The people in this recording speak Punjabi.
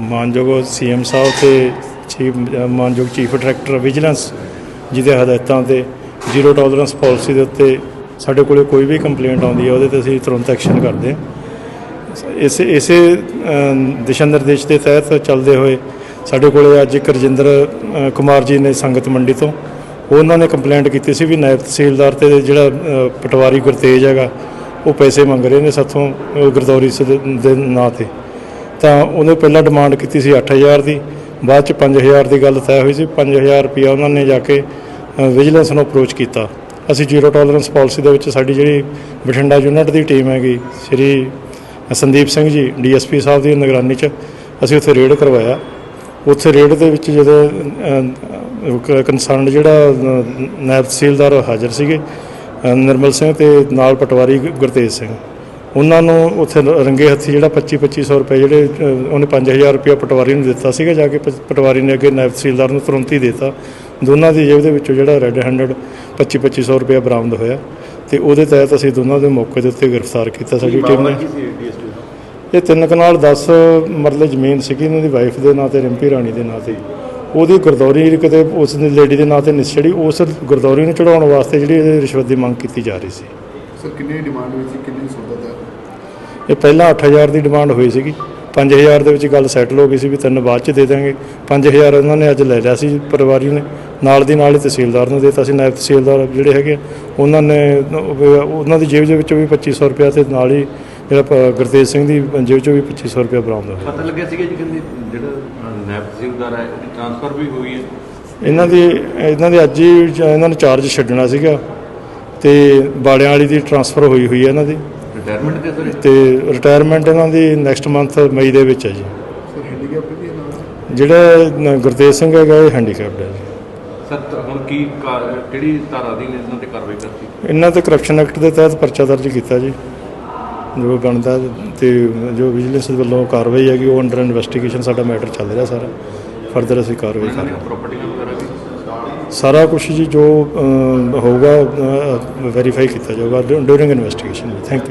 ਮਾਨਯੋਗ ਸੀਐਮ ਸਾਹਿਬ ਤੇ ਚੀਫ ਮਾਨਯੋਗ ਚੀਫ ਡਾਇਰੈਕਟਰ ਵਿਜੀਲੈਂਸ ਜਿਹਦੇ ਹਦਾਇਤਾਂ ਤੇ ਜ਼ੀਰੋ ਟੋਲਰੈਂਸ ਪਾਲਿਸੀ ਦੇ ਉੱਤੇ ਸਾਡੇ ਕੋਲੇ ਕੋਈ ਵੀ ਕੰਪਲੇਂਟ ਆਉਂਦੀ ਹੈ ਉਹਦੇ ਤੇ ਅਸੀਂ ਤੁਰੰਤ ਐਕਸ਼ਨ ਕਰਦੇ ਹਾਂ। ਇਸੇ ਇਸੇ ਦਿਸ਼ਾ ਨਿਰਦੇਸ਼ ਦੇ ਤਹਿਤ ਚੱਲਦੇ ਹੋਏ ਸਾਡੇ ਕੋਲੇ ਅੱਜ ਕਰਜਿੰਦਰ ਕੁਮਾਰ ਜੀ ਨੇ ਸੰਗਤ ਮੰਡੀ ਤੋਂ ਉਹਨਾਂ ਨੇ ਕੰਪਲੇਂਟ ਕੀਤੀ ਸੀ ਵੀ ਨਾਇਬ ਤਹਿਸੀਲਦਾਰ ਤੇ ਜਿਹੜਾ ਪਟਵਾਰੀ ਗੁਰਤੇਜ ਹੈਗਾ ਉਹ ਪੈਸੇ ਮੰਗ ਰਹੇ ਨੇ ਸਾਥੋਂ ਅ, ਗਰਦੌਰੀ ਸ- ਦੇ ਨਾਂ ਤੇ। ਤਾਂ ਉਹਨੇ ਪਹਿਲਾਂ ਡਿਮਾਂਡ ਕੀਤੀ ਸੀ 8000 ਦੀ, ਬਾਅਦ ਚ 5000 ਦੀ ਗੱਲ ਤੈਅ ਹੋਈ ਸੀ 5000 ਰੁਪਇਆ ਉਹਨਾਂ ਨੇ ਜਾ ਕੇ ਵਿਜੀਲੈਂਸ ਨੂੰ ਅਪਰੋਚ ਕੀਤਾ। ਅਸੀਂ ਜ਼ੀਰੋ ਟੋਲਰੈਂਸ ਪਾਲਿਸੀ ਦੇ ਵਿੱਚ ਸਾਡੀ ਜਿਹੜੀ ਬਠਿੰਡਾ ਯੂਨਿਟ ਦੀ ਟੀਮ ਹੈਗੀ, ਸ਼੍ਰੀ ਸੰਦੀਪ ਸਿੰਘ ਜੀ ਡੀਐਸਪੀ ਸਾਹਿਬ ਦੀ ਨਿਗਰਾਨੀ 'ਚ, ਅਸੀਂ ਉੱਥੇ ਰੇਡ ਕਰਵਾਇਆ। ਉੱਥੇ ਰੇਡ ਦੇ ਵਿੱਚ ਜਦੋਂ ਕੰਸਰਨ ਜਿਹੜਾ ਨਾਇਬ ਤਹਿਸੀਲਦਾਰ ਹਾਜ਼ਰ ਸੀਗੇ ਨਿਰਮਲ ਸਿੰਘ ਤੇ ਨਾਲ ਪਟਵਾਰੀ ਗੁਰਤੇਜ ਸਿੰਘ। ਉਹਨਾਂ ਨੂੰ ਉੱਥੇ ਰੰਗੇ ਹੱਥੀ ਜਿਹੜਾ 25 2500 ਰੁਪਏ ਜਿਹੜੇ ਉਹਨੇ 5000 ਰੁਪਏ ਪਟਵਾਰੀ ਨੂੰ ਦਿੱਤਾ ਸੀਗਾ ਜਾ ਕੇ ਪਟਵਾਰੀ ਨੇ ਅੱਗੇ ਨਾਇਬ ਤਹਿਸੀਲਦਾਰ ਨੂੰ ਤੁਰੰਤ ਹੀ ਦਿੱਤਾ। ਦੋਨਾਂ ਦੀ ਜੇਬ ਦੇ ਵਿੱਚੋਂ ਜਿਹੜਾ ਰੈੱਡ ਹੈਂਡਡ 25 2500 ਰੁਪਏ ਬਰਾਮਦ ਹੋਇਆ ਤੇ ਉਹਦੇ ਤਹਿਤ ਅਸੀਂ ਦੋਨਾਂ ਦੇ ਮੌਕੇ ਦੇ ਉੱਤੇ ਗ੍ਰਿਫਤਾਰ ਕੀਤਾ ਸਾਡੀ ਟੀਮ ਨੇ। ਇਹ ਤਿੰਨ ਕਨਾਲ 10 ਮਰਲੇ ਜ਼ਮੀਨ ਸੀਗੀ ਇਹਨਾਂ ਦੀ ਵਾਈਫ ਦੇ ਨਾਂ ਤੇ ਰਿੰਪੀ ਰਾਣੀ ਦੇ ਨਾਂ ਤੇ। ਉਹਦੀ ਗੁਰਦੌਰੀ ਕਿਤੇ ਉਸ ਦੀ ਲੇਡੀ ਦੇ ਨਾਂ ਤੇ ਚੜ੍ਹੀ ਉਸ ਗੁਰਦੌਰੀ ਨੂੰ ਚੜਾਉਣ ਵਾਸਤੇ ਜਿਹੜੀ ਰਿਸ਼ਵਤ ਦੀ ਮੰਗ ਕੀਤੀ ਜਾ ਰਹੀ ਸੀ। ਸਰ ਕਿੰਨੀ ਡਿਮਾਂਡ ਹੋਈ ਸੀ ਕਿੰਨੀ ਸੌਦਾ ਦਾ? ਇਹ ਪਹਿਲਾਂ 8000 ਦੀ ਡਿਮਾਂਡ ਹੋਈ ਸੀਗੀ। 5000 ਦੇ ਵਿੱਚ ਗੱਲ ਸੈਟਲ ਹੋ ਗਈ ਸੀ ਵੀ ਤਿੰਨ ਬਾਅਦ ਚ ਦੇ ਦਾਂਗੇ 5000 ਉਹਨਾਂ ਨੇ ਅੱਜ ਲੈ ਲਿਆ ਸੀ ਪਰਿਵਾਰੀ ਨੇ। ਨਾਲ ਦੀ ਨਾਲ ਹੀ ਤਹਿਸੀਲਦਾਰ ਨੂੰ ਦੇਤਾ ਸੀ। ਨਾਇਬ ਤਹਿਸੀਲਦਾਰ ਜਿਹੜੇ ਹੈਗੇ ਉਹਨਾਂ ਨੇ ਉਹਨਾਂ ਦੀ ਜੇਬ ਦੇ ਵਿੱਚੋਂ ਵੀ 2500 ਰੁਪਇਆ ਤੇ ਨਾਲ ਹੀ ਜਿਹੜਾ ਗੁਰਤੇਜ ਸਿੰਘ ਦੀ ਜੇਬ ਚੋਂ ਵੀ 2500 ਰੁਪਇਆ ਬਰਾਮਦ ਹੋਇਆ। ਪਤਾ ਲੱਗਿਆ ਸੀਗਾ ਜੀ ਕਹਿੰਦੇ ਜਿਹੜਾ ਨਾਇਬ ਤਹਿਸੀਲਦਾਰ ਹੈ ਉਹਦੀ ਟ੍ਰਾਂਸਫਰ ਵੀ ਹੋਈ ਹੈ। ਇਹਨਾਂ ਦੀ ਇਹਨਾਂ ਦੇ ਅੱਜ ਹੀ ਇਹਨਾਂ ਨੂੰ ਚਾਰਜ ਛੱਡਣਾ ਸੀਗਾ। ਤੇ ਬਾੜਿਆਂ ਵਾਲੀ ਦੀ ਟਰਾਂਸਫਰ ਹੋਈ ਹੋਈ ਹੈ ਇਹਨਾਂ ਦੀ। ਰਿਟਾਇਰਮੈਂਟ ਤੇ ਸਰ ਤੇ ਰਿਟਾਇਰਮੈਂਟ ਇਹਨਾਂ ਦੀ ਨੈਕਸਟ ਮੰਥ ਮਈ ਦੇ ਵਿੱਚ ਹੈ ਜੀ। ਸਰ ਹੈਂਡੀਕੈਪ ਵੀ ਹੈ ਨਾਲ? ਜਿਹੜਾ ਨ- ਗੁਰਤੇਜ ਸਿੰਘ ਹੈਗਾ ਇਹ ਹੈਂਡੀਕੈਪਡ ਹੈ ਜੀ। ਸਰ ਹੁਣ ਕੀ ਕਾਰ- ਕਿਹੜੀ ਧਾਰਾ ਦੀ ਨੇ ਇਹਨਾਂ ਤੇ ਕਾਰਵਾਈ ਕਰਤੀ? ਇਹਨਾਂ ਤੇ ਕਰਪਸ਼ਨ ਐਕਟ ਦੇ ਤਹਿਤ ਪਰਚਾ ਦਰਜ ਕੀਤਾ ਜੀ। ਜੋ ਬਣਦਾ ਤੇ ਜੋ ਵਿਜੀਲੈਂਸ ਵੱਲੋਂ ਕਾਰਵਾਈ ਹੈਗੀ ਉਹ ਅੰਡਰ ਇਨਵੈਸਟੀਗੇਸ਼ਨ ਸਾਡਾ ਮੈਟਰ ਚੱਲ ਰਿਹਾ ਸਾਰਾ। ਫਰਦਰ ਅਸੀਂ ਕਾਰਵਾਈ ਕਰ ਇਹਨਾਂ ਦੀਆਂ ਪ੍ਰਾਪਰਟੀਆਂ ਸਾਰਾ ਕੁਝ ਜੀ ਜੋ ਹੋਊਗਾ ਵੈਰੀਫਾਈ ਕੀਤਾ ਜਾਊਗਾ ਡਿਊਰਿੰਗ ਇਨਵੈਸਟੀਗੇਸ਼ਨ ਥੈਂਕ ਯੂ